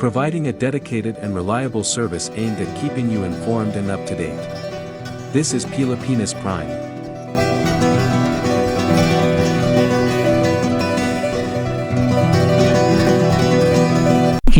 Providing a dedicated and reliable service aimed at keeping you informed and up to date. This is Pilipinas Prime.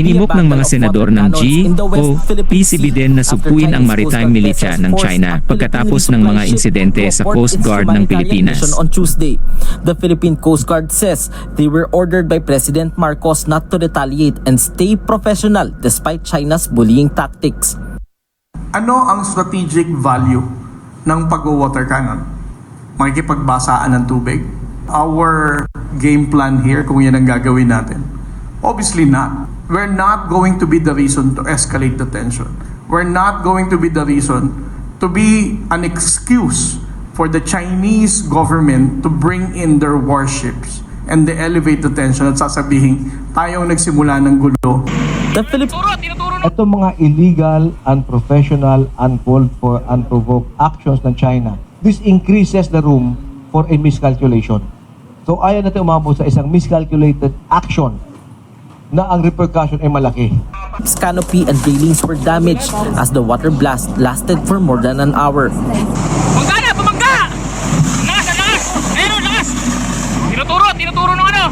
Hinimok ng mga senador ng G o PCB din na supuin ang maritime militia ng China pagkatapos ng mga insidente sa Coast Guard ng Pilipinas. On Tuesday, the Philippine Coast Guard says they were ordered by President Marcos not to retaliate and stay professional despite China's bullying tactics. Ano ang strategic value ng pag-water cannon? Makikipagbasaan ng tubig? Our game plan here, kung yan ang gagawin natin? Obviously not. We're not going to be the reason to escalate the tension. We're not going to be the reason to be an excuse for the Chinese government to bring in their warships and they elevate the tension at sasabihin, tayo ang nagsimula ng gulo, The Philippines Ito mga illegal, unprofessional, uncalled for, unprovoked actions ng China, this increases the room for a miscalculation. So ayaw natin umabot sa isang miscalculated action na ang repercussion ay malaki. canopy and railings were damaged as the water blast lasted for more than an hour. Bumangga na! Bumangga! Lakas! Lakas! Ayun! Lakas! Tinuturo! Tinuturo ng ano!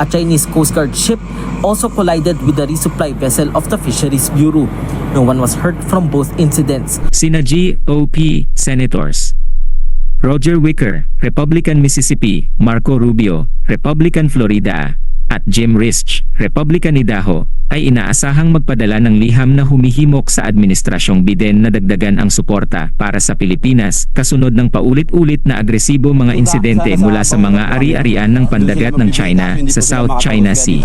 A Chinese Coast Guard ship also collided with the resupply vessel of the Fisheries Bureau. No one was hurt from both incidents. Sina GOP Senators Roger Wicker, Republican Mississippi, Marco Rubio, Republican Florida, at Jim Risch, Republican Idaho, ay inaasahang magpadala ng liham na humihimok sa administrasyong Biden na dagdagan ang suporta para sa Pilipinas kasunod ng paulit-ulit na agresibo mga insidente mula sa mga ari-arian ng pandagat ng China sa South China Sea.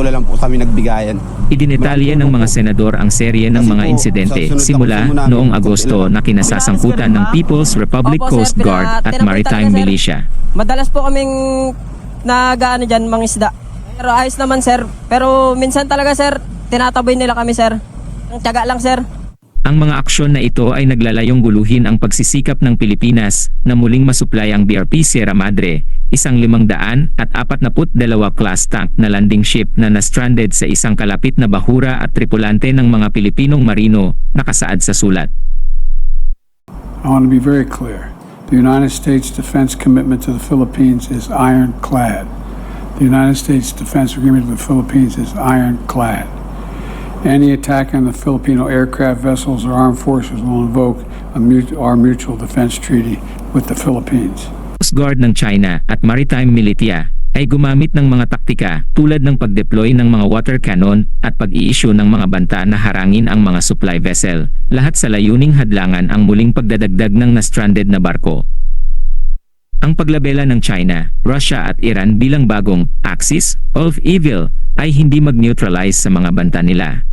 Idinetalye ng mga senador ang serye ng mga insidente simula noong Agosto na kinasasangkutan ng People's Republic Coast Guard at Maritime. Militia. Madalas po kaming nagaano dyan, mangisda. Pero ayos naman sir. Pero minsan talaga sir, tinataboy nila kami sir. Ang tiyaga lang sir. Ang mga aksyon na ito ay naglalayong guluhin ang pagsisikap ng Pilipinas na muling masuplay ang BRP Sierra Madre, isang limang daan at apat dalawa class tank na landing ship na na-stranded sa isang kalapit na bahura at tripulante ng mga Pilipinong marino nakasaad sa sulat. I want to be very clear. The United States defense commitment to the Philippines is ironclad. The United States defense agreement with the Philippines is ironclad. Any attack on the Filipino aircraft vessels or armed forces will invoke mut- our mutual defense treaty with the Philippines. Coast Guard ng China at Maritime Militia ay gumamit ng mga taktika tulad ng pag-deploy ng mga water cannon at pag-i-issue ng mga banta na harangin ang mga supply vessel, lahat sa layuning hadlangan ang muling pagdadagdag ng na-stranded na barko. Ang paglabela ng China, Russia at Iran bilang bagong axis of evil ay hindi mag-neutralize sa mga banta nila.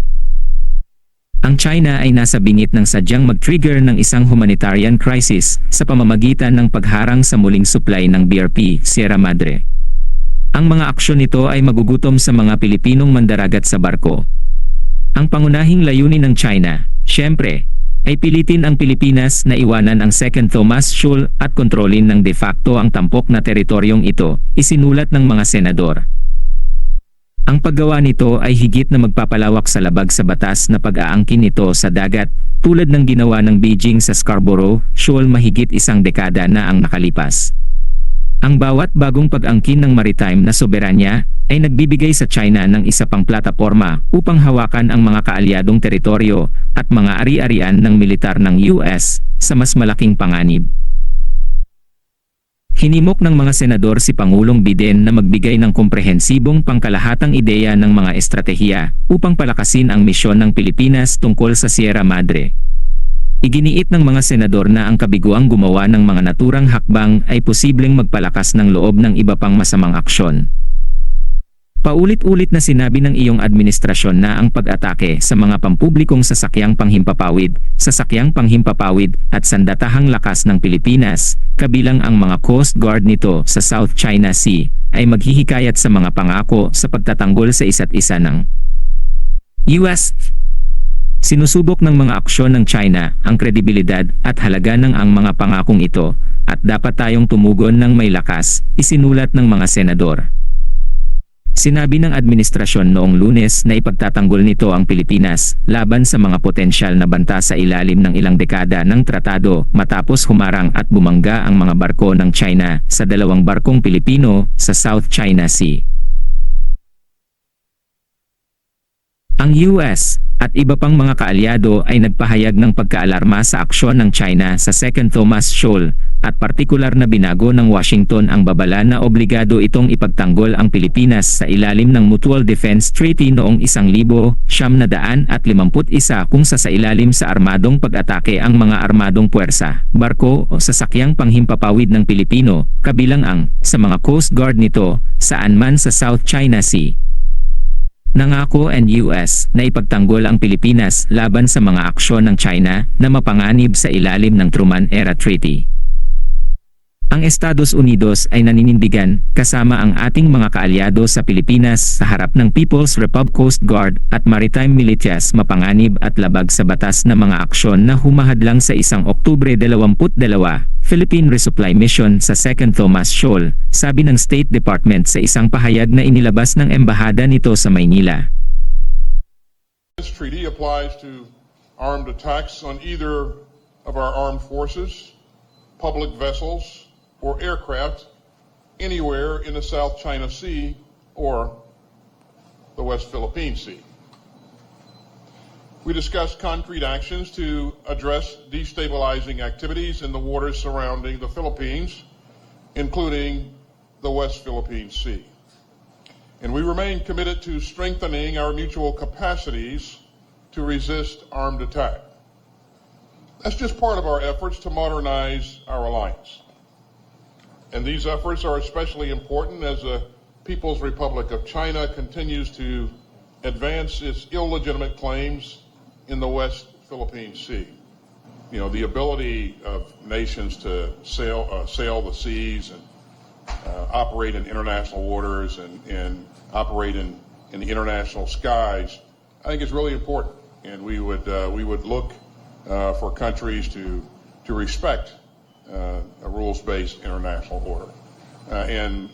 Ang China ay nasa bingit ng sadyang mag-trigger ng isang humanitarian crisis sa pamamagitan ng pagharang sa muling supply ng BRP Sierra Madre. Ang mga aksyon nito ay magugutom sa mga Pilipinong mandaragat sa barko. Ang pangunahing layunin ng China, syempre, ay pilitin ang Pilipinas na iwanan ang Second Thomas Shoal at kontrolin ng de facto ang tampok na teritoryong ito, isinulat ng mga senador. Ang paggawa nito ay higit na magpapalawak sa labag sa batas na pag-aangkin nito sa dagat, tulad ng ginawa ng Beijing sa Scarborough Shoal mahigit isang dekada na ang nakalipas. Ang bawat bagong pag-angkin ng maritime na soberanya ay nagbibigay sa China ng isa pang plataporma upang hawakan ang mga kaalyadong teritoryo at mga ari-arian ng militar ng US sa mas malaking panganib. Hinimok ng mga senador si Pangulong Biden na magbigay ng komprehensibong pangkalahatang ideya ng mga estratehiya upang palakasin ang misyon ng Pilipinas tungkol sa Sierra Madre. Iginiit ng mga senador na ang kabiguang gumawa ng mga naturang hakbang ay posibleng magpalakas ng loob ng iba pang masamang aksyon. Paulit-ulit na sinabi ng iyong administrasyon na ang pag-atake sa mga pampublikong sasakyang panghimpapawid, sasakyang panghimpapawid at sandatahang lakas ng Pilipinas, kabilang ang mga Coast Guard nito sa South China Sea, ay maghihikayat sa mga pangako sa pagtatanggol sa isa't isa ng US. Sinusubok ng mga aksyon ng China ang kredibilidad at halaga ng ang mga pangakong ito at dapat tayong tumugon ng may lakas, isinulat ng mga senador. Sinabi ng administrasyon noong lunes na ipagtatanggol nito ang Pilipinas laban sa mga potensyal na banta sa ilalim ng ilang dekada ng tratado matapos humarang at bumangga ang mga barko ng China sa dalawang barkong Pilipino sa South China Sea. Ang US at iba pang mga kaalyado ay nagpahayag ng pagkaalarma sa aksyon ng China sa Second Thomas Shoal at partikular na binago ng Washington ang babala na obligado itong ipagtanggol ang Pilipinas sa ilalim ng Mutual Defense Treaty noong 1951 kung sa sa ilalim sa armadong pag-atake ang mga armadong puwersa, barko o sasakyang panghimpapawid ng Pilipino, kabilang ang sa mga Coast Guard nito saan man sa South China Sea. Nangako and US na ipagtanggol ang Pilipinas laban sa mga aksyon ng China na mapanganib sa ilalim ng Truman Era Treaty. Ang Estados Unidos ay naninindigan kasama ang ating mga kaalyado sa Pilipinas sa harap ng People's Republic Coast Guard at Maritime Militias mapanganib at labag sa batas na mga aksyon na humahadlang sa isang Oktubre 22 Philippine Resupply Mission sa Second Thomas Shoal, sabi ng State Department sa isang pahayag na inilabas ng embahada nito sa Maynila. This treaty applies to armed attacks on either of our armed forces, public vessels, or aircraft anywhere in the South China Sea or the West Philippine Sea. We discussed concrete actions to address destabilizing activities in the waters surrounding the Philippines, including the West Philippine Sea. And we remain committed to strengthening our mutual capacities to resist armed attack. That's just part of our efforts to modernize our alliance. And these efforts are especially important as the People's Republic of China continues to advance its illegitimate claims in the West Philippine Sea. You know, the ability of nations to sail, uh, sail the seas and uh, operate in international waters and, and operate in, in the international skies, I think is really important. And we would, uh, we would look uh, for countries to, to respect a rules-based international order. Uh, and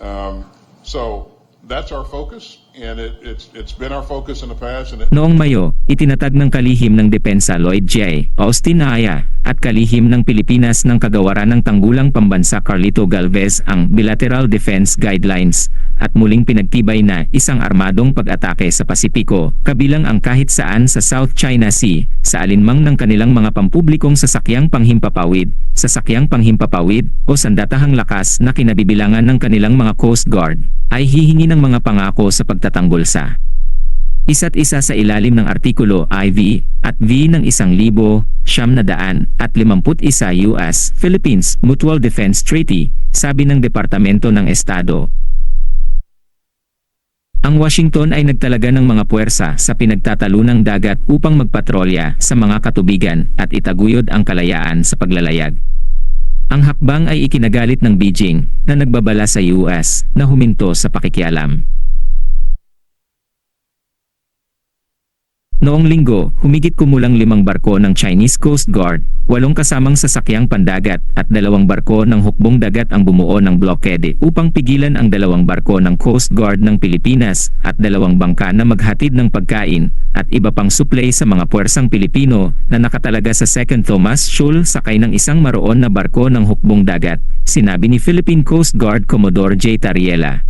um, so that's our focus, and it, it's, it's been our focus in the past, and it, Noong Mayo, itinatag ng kalihim ng Depensa Lloyd J. Austin Naya at kalihim ng Pilipinas ng kagawaran ng Tanggulang Pambansa Carlito Galvez ang Bilateral Defense Guidelines at muling pinagtibay na isang armadong pag-atake sa Pasipiko, kabilang ang kahit saan sa South China Sea, sa alinmang ng kanilang mga pampublikong sasakyang panghimpapawid, sasakyang panghimpapawid o sandatahang lakas na kinabibilangan ng kanilang mga Coast Guard, ay hihingi ng mga pangako sa pagtatanggol sa isa't isa sa ilalim ng Artikulo IV at V ng isang libo, siyam na daan at limamput isa US Philippines Mutual Defense Treaty, sabi ng Departamento ng Estado. Ang Washington ay nagtalaga ng mga puwersa sa pinagtatalunang dagat upang magpatrolya sa mga katubigan at itaguyod ang kalayaan sa paglalayag. Ang hakbang ay ikinagalit ng Beijing na nagbabala sa US na huminto sa pakikialam. Noong linggo, humigit kumulang limang barko ng Chinese Coast Guard, walong kasamang sasakyang pandagat at dalawang barko ng hukbong dagat ang bumuo ng blockade upang pigilan ang dalawang barko ng Coast Guard ng Pilipinas at dalawang bangka na maghatid ng pagkain at iba pang suplay sa mga puwersang Pilipino na nakatalaga sa Second Thomas Shoal sakay ng isang maroon na barko ng hukbong dagat, sinabi ni Philippine Coast Guard Commodore J. Tariela.